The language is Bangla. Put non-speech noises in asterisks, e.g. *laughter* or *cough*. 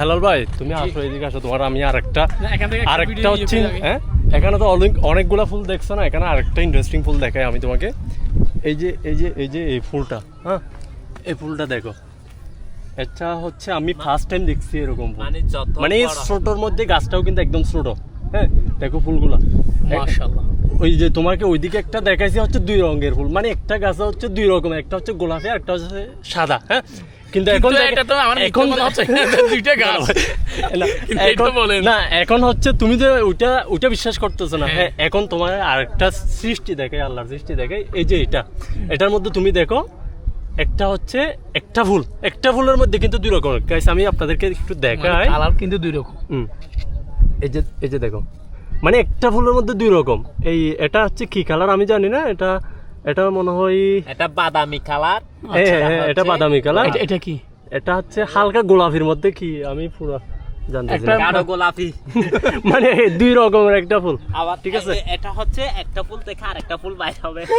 হেলাল ভাই তুমি আসো এদিকে আসো তোমার আমি আরেকটা আরেকটা হচ্ছে হ্যাঁ? এখানে তো অনেক অনেকগুলা ফুল দেখছ না? এখানে আরেকটা ইন্টারেস্টিং ফুল দেখাই আমি তোমাকে। এই যে এই যে এই যে এই ফুলটা হ্যাঁ? এই ফুলটা দেখো। এটা হচ্ছে আমি ফার্স্ট টাইম দেখছি এরকম মানে মানে ছোটোর মধ্যে গাছটাও কিন্তু একদম ছোট হ্যাঁ? দেখো ফুলগুলা। মাশাআল্লাহ। ওই যে তোমাকে ওইদিকে একটা দেখাইছি হচ্ছে দুই রঙের ফুল। মানে একটা গাছ হচ্ছে দুই রকম একটা হচ্ছে গোলাপি আর একটা হচ্ছে সাদা হ্যাঁ? কিন্তু এখন এটা তো আমার এখন হচ্ছে। দুইটা গাছ। না, এখন বলেন। না। এখন হচ্ছে তুমি যে ওইটা ওইটা বিশ্বাস করতেছো না হ্যাঁ। হ্যাঁ এখন তোমার আরেকটা সৃষ্টি দেখে আল্লাহর সৃষ্টি দেখে এই যে এটা। এটার মধ্যে তুমি দেখো একটা হচ্ছে একটা ফুল। একটা ফুলের মধ্যে কিন্তু দুই রকম। গাইস আমি আপনাদেরকে একটু দেখাই। কালার কিন্তু দুই রকম। হুম। এই যে এই যে দেখো। মানে একটা ফুলের মধ্যে দুই রকম। এই এটা হচ্ছে কি কালার আমি জানি না এটা এটা মনে হয় এটা বাদামি কালার হ্যাঁ, হ্যাঁ, এটা বাদামি কালার এটা- কি? এটা হচ্ছে হালকা গোলাপির মধ্যে কি আমি পুরো জানতে একটা- গাঢ় গোলাপি। *laughs* মানে দুই রকমের একটা ফুল আবার ঠিক আছে। এটা হচ্ছে একটা ফুল থেকে আরেকটা ফুল বাইর হবে। *laughs*